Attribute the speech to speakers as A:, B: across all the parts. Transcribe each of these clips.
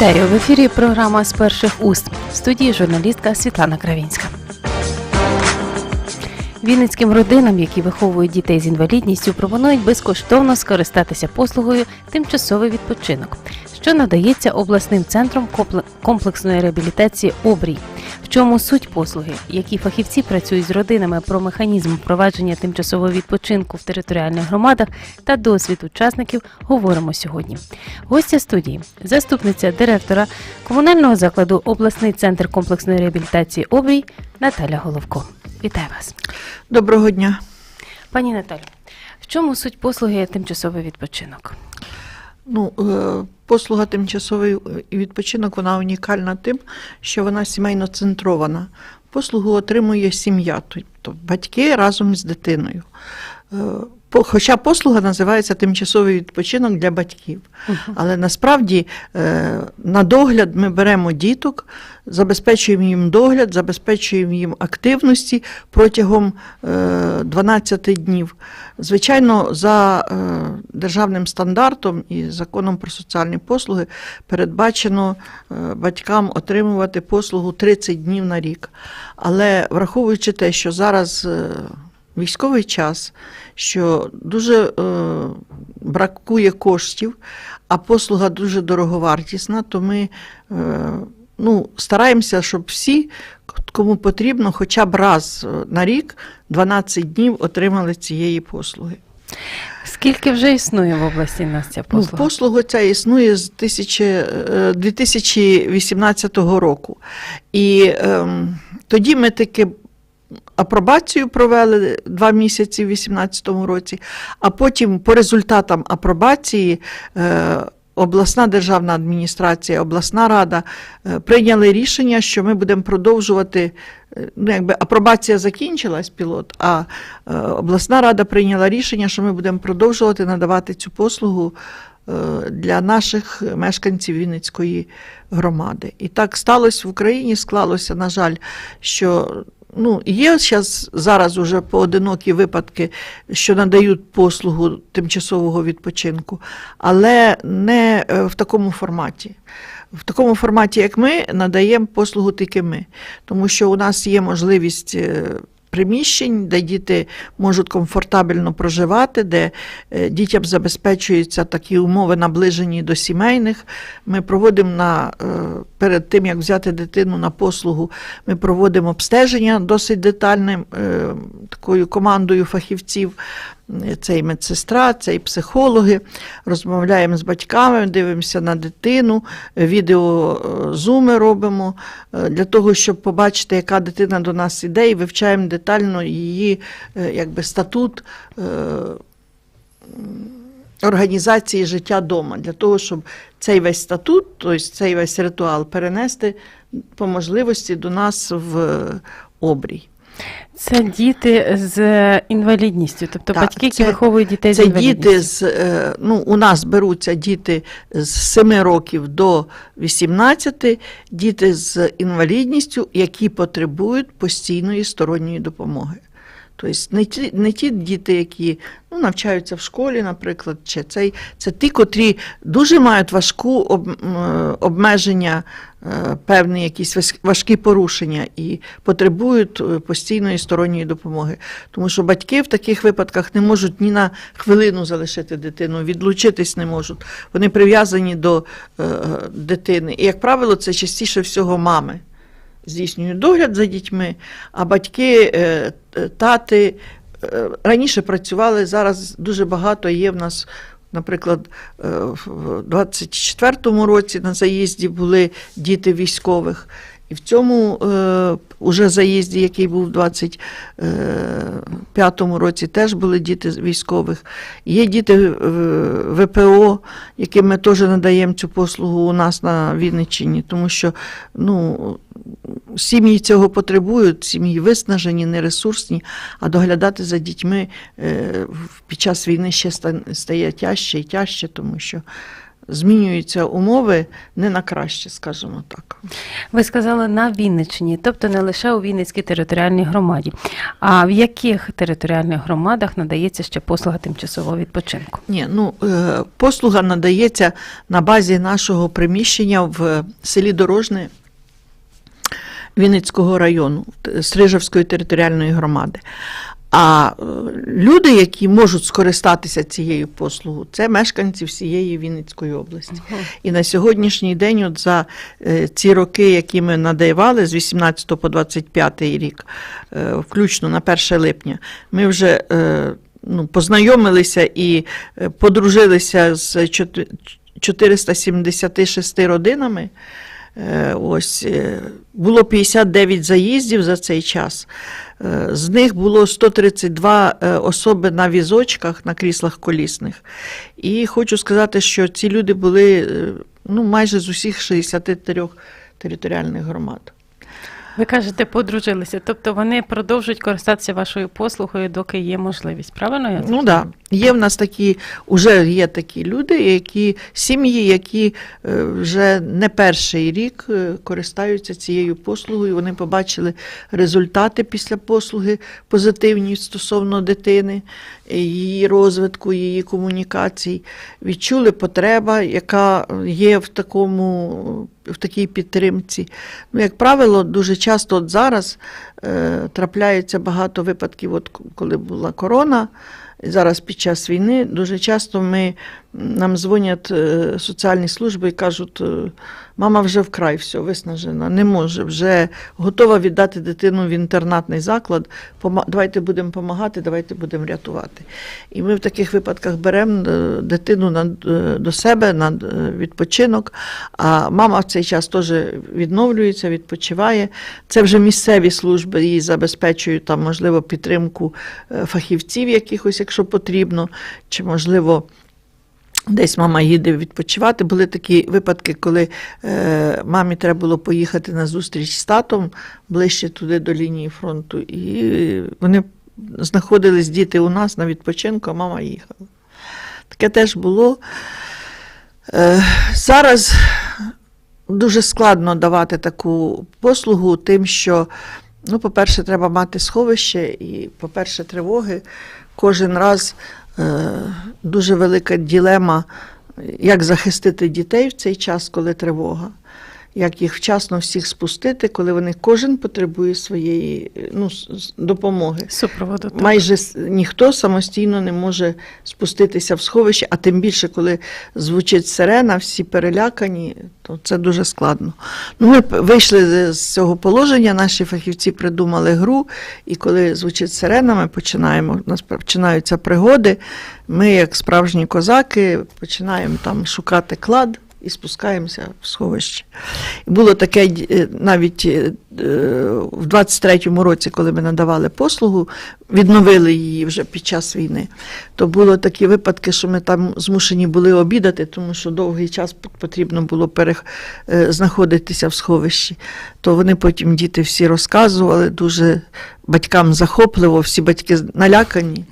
A: Вітаю в ефірі. Програма з перших уст в студії журналістка Світлана Кравінська. Вінницьким родинам, які виховують дітей з інвалідністю, пропонують безкоштовно скористатися послугою тимчасовий відпочинок, що надається обласним центром компле- комплексної реабілітації Обрій. В чому суть послуги, які фахівці працюють з родинами про механізм впровадження тимчасового відпочинку в територіальних громадах та досвід учасників, говоримо сьогодні. Гостя студії, заступниця директора комунального закладу обласний центр комплексної реабілітації Обрій Наталя Головко. Вітаю вас.
B: Доброго дня.
A: Пані Наталю, в чому суть послуги тимчасовий відпочинок?
B: Ну, е, послуга тимчасовий відпочинок вона унікальна тим, що вона сімейно центрована. Послугу отримує сім'я, тобто батьки разом з дитиною. Е, Хоча послуга називається тимчасовий відпочинок для батьків. Але насправді е, на догляд ми беремо діток, забезпечуємо їм догляд, забезпечуємо їм активності протягом е, 12 днів. Звичайно, за е, державним стандартом і законом про соціальні послуги передбачено е, батькам отримувати послугу 30 днів на рік. Але враховуючи те, що зараз е, військовий час, що дуже е, бракує коштів, а послуга дуже дороговартісна, то ми е, ну, стараємося, щоб всі, кому потрібно, хоча б раз е, на рік 12 днів отримали цієї послуги.
A: Скільки вже існує в області нас ця
B: Ну,
A: послуга?
B: послуга ця існує з 1000, е, 2018 року. І ем, тоді ми таки апробацію провели два місяці в 2018 році, а потім по результатам апробації. Е, Обласна державна адміністрація, обласна рада е, прийняли рішення, що ми будемо продовжувати. е, Ну, якби апробація закінчилась пілот, а обласна рада прийняла рішення, що ми будемо продовжувати надавати цю послугу для наших мешканців Вінницької громади. І так сталося в Україні, склалося, на жаль, що ну, є зараз, зараз уже поодинокі випадки, що надають послугу тимчасового відпочинку, але не е, в такому форматі. В такому форматі, як ми, надаємо послугу тільки ми, тому що у нас є можливість. Приміщень, де діти можуть комфортабельно проживати, де е, дітям забезпечуються такі умови, наближені до сімейних. Ми проводимо на, е, перед тим, як взяти дитину на послугу, ми проводимо обстеження досить детальним е, такою командою фахівців. Е, Це і медсестра, це і психологи. Розмовляємо з батьками, дивимося на дитину, відеозуми робимо е, для того, щоб побачити, яка дитина до нас іде, і вивчаємо детально її е, якби, статут. е, Організації життя вдома для того, щоб цей весь статут, тобто цей весь ритуал перенести по можливості до нас в обрій.
A: Це діти з інвалідністю, тобто
B: Так,
A: батьки, які виховують дітей з
B: Це
A: інвалідністю.
B: діти з ну, у нас беруться діти з 7 років до 18, діти з інвалідністю, які потребують постійної сторонньої допомоги. Тобто не ті, не ті діти, які ну, навчаються в школі, наприклад, чи цей, це ті, котрі дуже мають важку об, е, обмеження, е, певні якісь важ- важкі порушення і потребують е, постійної сторонньої допомоги. Тому що батьки в таких випадках не можуть ні на хвилину залишити дитину, відлучитись не можуть. Вони прив'язані до е, дитини. І, як правило, це частіше всього мами здійснюють догляд за дітьми, а батьки, е, тати е, раніше працювали, зараз дуже багато є в нас. Наприклад, е, в 24-му році на заїзді були діти військових, і в цьому е, уже заїзді, який був в 25-му році, теж були діти військових. Є діти е, ВПО, яким ми теж надаємо цю послугу у нас на Вінниччині, тому що ну, сім'ї цього потребують, сім'ї виснажені, нересурсні, а доглядати за дітьми е, під час війни ще ста- стає тяжче і тяжче, тому що змінюються умови не на краще, скажімо так.
A: Ви сказали на Вінниччині, тобто не лише у Вінницькій територіальній громаді. А в яких територіальних громадах надається ще послуга тимчасового відпочинку?
B: Ні, ну е, послуга надається на базі нашого приміщення в селі Дорожне Вінницького району Стрижавської територіальної громади. А е, люди, які можуть скористатися цією послугою, це мешканці всієї Вінницької області. І на сьогоднішній день, от за е, ці роки, які ми надавали з 18 по 25 рік, е, включно на 1 липня, ми вже ну, познайомилися і подружилися з чотир- 476 родинами. Ось було 59 заїздів за цей час. Е, З них було 132 е, особи на візочках, на кріслах колісних. І хочу сказати, що ці люди були е, ну, майже з усіх 63 територіальних громад.
A: Ви кажете, подружилися, тобто вони продовжують користатися вашою послугою, доки є можливість. Правильно я
B: Ну так, да. Є в нас такі, вже є такі люди, які сім'ї, які е, вже не перший рік е, користаються цією послугою. Вони побачили результати після послуги позитивні стосовно дитини, її розвитку, її комунікацій, відчули потреба, яка є в такому. В такій підтримці. Ну, як правило, дуже часто от зараз е, трапляється багато випадків, от коли була корона, зараз під час війни, дуже часто ми, нам дзвонять е, соціальні служби і кажуть, е, мама вже вкрай все, виснажена, не може, вже готова віддати дитину в інтернатний заклад, давайте будемо допомагати, давайте будемо рятувати. І ми в таких випадках беремо е, дитину до себе на відпочинок, а мама в цей час теж відновлюється, відпочиває. Це вже місцеві служби їй забезпечують там, можливо, підтримку фахівців якихось, якщо потрібно, чи можливо. Десь мама їде відпочивати. Були такі випадки, коли е, мамі треба було поїхати на зустріч з татом ближче туди до лінії фронту. І вони знаходились діти у нас на відпочинку, а мама їхала. Таке теж було. Е, зараз дуже складно давати таку послугу, тим, що, ну, по-перше, треба мати сховище, і, по-перше, тривоги. Кожен раз дуже велика ділема, як захистити дітей в цей час, коли тривога. Як їх вчасно всіх спустити, коли вони кожен потребує своєї ну, допомоги.
A: Супроводу. так.
B: Майже ніхто самостійно не може спуститися в сховище, а тим більше, коли звучить сирена, всі перелякані, то це дуже складно. Ну, ми вийшли з цього положення, наші фахівці придумали гру, і коли звучить сирена, ми починаємо, у нас починаються пригоди. Ми, як справжні козаки, починаємо там шукати клад. І спускаємося в сховище. Було таке е, навіть е, в 23-му році, коли ми надавали послугу, відновили її вже під час війни. То було такі випадки, що ми там змушені були обідати, тому що довгий час потрібно було перех... е, знаходитися в сховищі. То вони потім діти всі розказували дуже батькам захопливо, всі батьки налякані.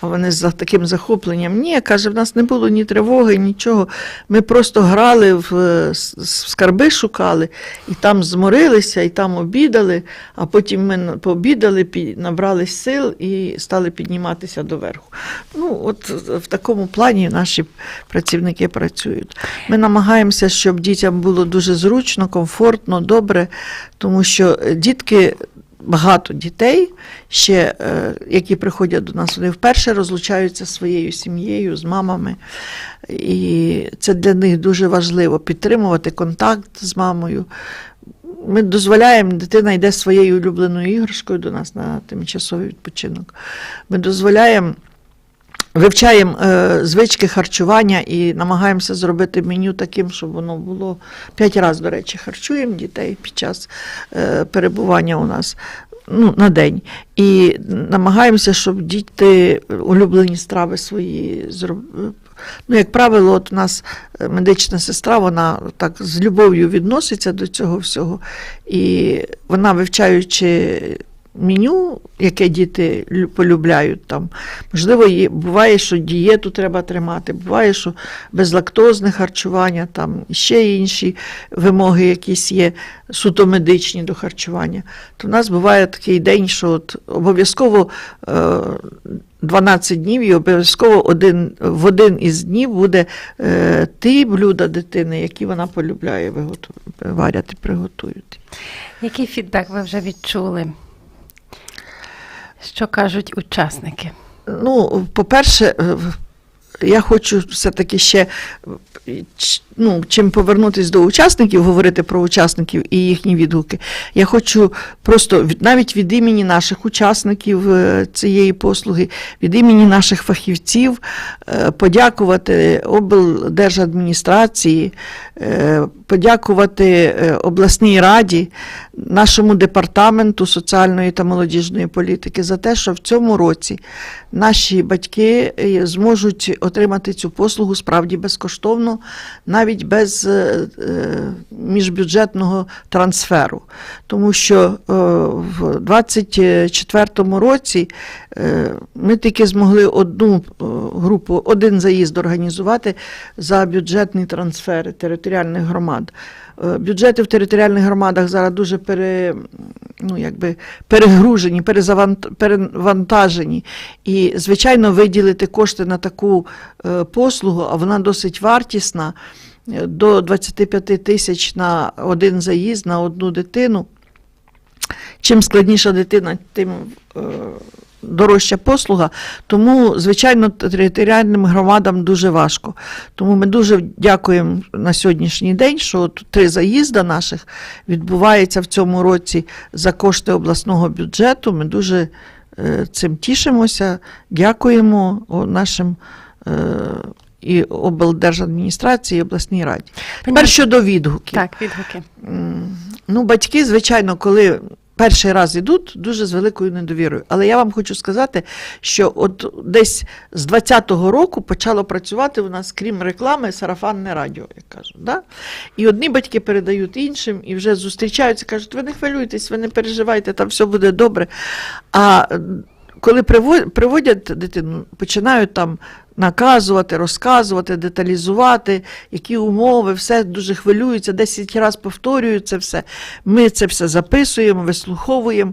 B: А вони з таким захопленням, ні, каже, в нас не було ні тривоги, нічого. Ми просто грали в е, с- скарби, шукали, і там зморилися, і там обідали, а потім ми пообідали, набрались сил і стали підніматися доверху. Ну, от в такому плані наші працівники працюють. Ми намагаємося, щоб дітям було дуже зручно, комфортно, добре, тому що е, дітки багато дітей, ще, е, які приходять до нас, вони вперше розлучаються зі своєю сім'єю, з мамами. І це для них дуже важливо підтримувати контакт з мамою. Ми дозволяємо, дитина йде своєю улюбленою іграшкою до нас на тимчасовий відпочинок. Ми дозволяємо. Вивчаємо е, звички харчування і намагаємося зробити меню таким, щоб воно було п'ять разів, до речі, харчуємо дітей під час е, перебування у нас ну, на день. І намагаємося, щоб діти улюблені страви свої зробили. Ну, як правило, от у нас е, медична сестра, вона так з любов'ю відноситься до цього всього. І вона, вивчаючи меню, яке діти лю- полюбляють там. Можливо, є, буває, що дієту треба тримати, буває, що безлактозне харчування, там ще інші вимоги якісь є суто медичні до харчування. То в нас буває такий день, що от обов'язково е, 12 днів і обов'язково один, в один із днів буде е, ті блюда дитини, які вона полюбляє, варять приготують.
A: Який фідбек ви вже відчули? Що кажуть учасники?
B: Ну, по-перше, е, я хочу все-таки ще ну, чим повернутися до учасників, говорити про учасників і їхні відгуки. Я хочу просто навіть від імені наших учасників е, цієї послуги, від імені наших фахівців е, подякувати облдержадміністрації, е, подякувати обласній раді, нашому департаменту соціальної та молодіжної політики за те, що в цьому році наші батьки зможуть отримати цю послугу справді безкоштовно, навіть без е, е, міжбюджетного трансферу. Тому що е, в 2024 році ми тільки змогли одну групу, один заїзд організувати за бюджетні трансфери територіальних громад. Е, Бюджети в територіальних громадах зараз дуже пере, ну, якби перегружені, перевантажені. І, звичайно, виділити кошти на таку е, послугу, а вона досить вартісна, е, до 25 тисяч на один заїзд на одну дитину. Чим складніша дитина, тим дорожча послуга. Тому, звичайно, територіальним громадам дуже важко. Тому ми дуже дякуємо на сьогоднішній день, що от три заїзда наших відбувається в цьому році за кошти обласного бюджету. Ми дуже е, цим тішимося, дякуємо нашим. е, І облдержадміністрації, і обласній раді. Тепер щодо відгуків.
A: Так, відгуки.
B: Ну, батьки, звичайно, коли перший раз йдуть, дуже з великою недовірою. Але я вам хочу сказати, що от десь з 20-го року почало працювати у нас, крім реклами, сарафанне радіо, як кажуть. Да? І одні батьки передають іншим і вже зустрічаються, кажуть, ви не хвилюйтесь, ви не переживайте, там все буде добре. А коли приводять дитину, починають там наказувати, розказувати, деталізувати, які умови, все дуже хвилюються, 10 разів повторюють все. Ми це все записуємо, вислуховуємо.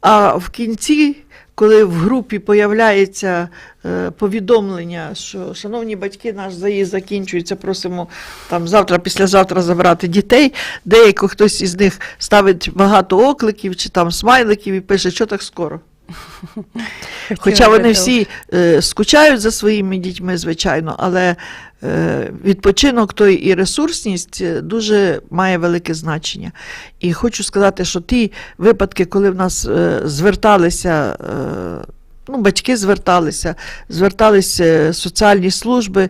B: А в кінці, коли в групі появляється е, повідомлення, що шановні батьки, наш заїзд закінчується, просимо там завтра, післязавтра забрати дітей. Деяко хтось із них ставить багато окликів чи там смайликів і пише, що так скоро. Хоча вони всі е, скучають за своїми дітьми, звичайно, але е, відпочинок той і ресурсність е, дуже має велике значення. І хочу сказати, що ті випадки, коли в нас е, зверталися. Е, Ну, батьки зверталися, зверталися соціальні служби,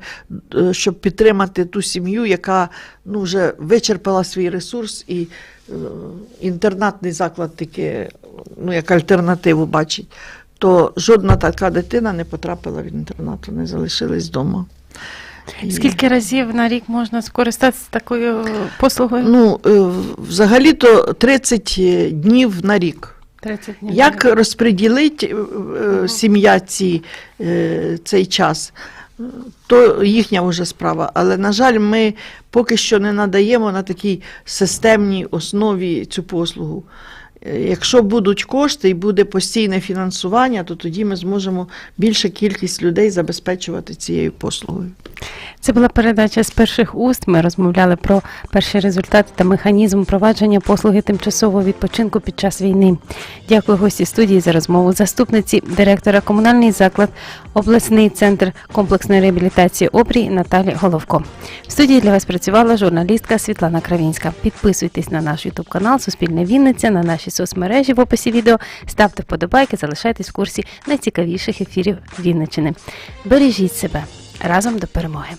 B: е, щоб підтримати ту сім'ю, яка ну, вже вичерпала свій ресурс, і е, інтернатний заклад тільки ну, як альтернативу бачить, то жодна така дитина не потрапила в інтернат, вони залишились вдома.
A: Скільки разів на рік можна скористатися такою послугою?
B: Ну, е, взагалі-то 30 днів на рік.
A: 30 днів.
B: Як розподілить сім'я ці, е, цей час, то їхня вже справа. Але, на жаль, ми поки що не надаємо на такій системній основі цю послугу. Якщо будуть кошти і буде постійне фінансування, то тоді ми зможемо більша кількість людей забезпечувати цією послугою.
A: Це була передача з перших уст. Ми розмовляли про перші результати та механізм впровадження послуги тимчасового відпочинку під час війни. Дякую гості студії за розмову. Заступниці директора комунальний заклад, обласний центр комплексної реабілітації обрій Наталі Головко. В студії для вас працювала журналістка Світлана Кравінська. Підписуйтесь на наш ютуб канал Суспільне Вінниця, на наші соцмережі в описі відео. Ставте вподобайки, залишайтесь в курсі найцікавіших ефірів Вінничини. Бережіть себе разом до перемоги.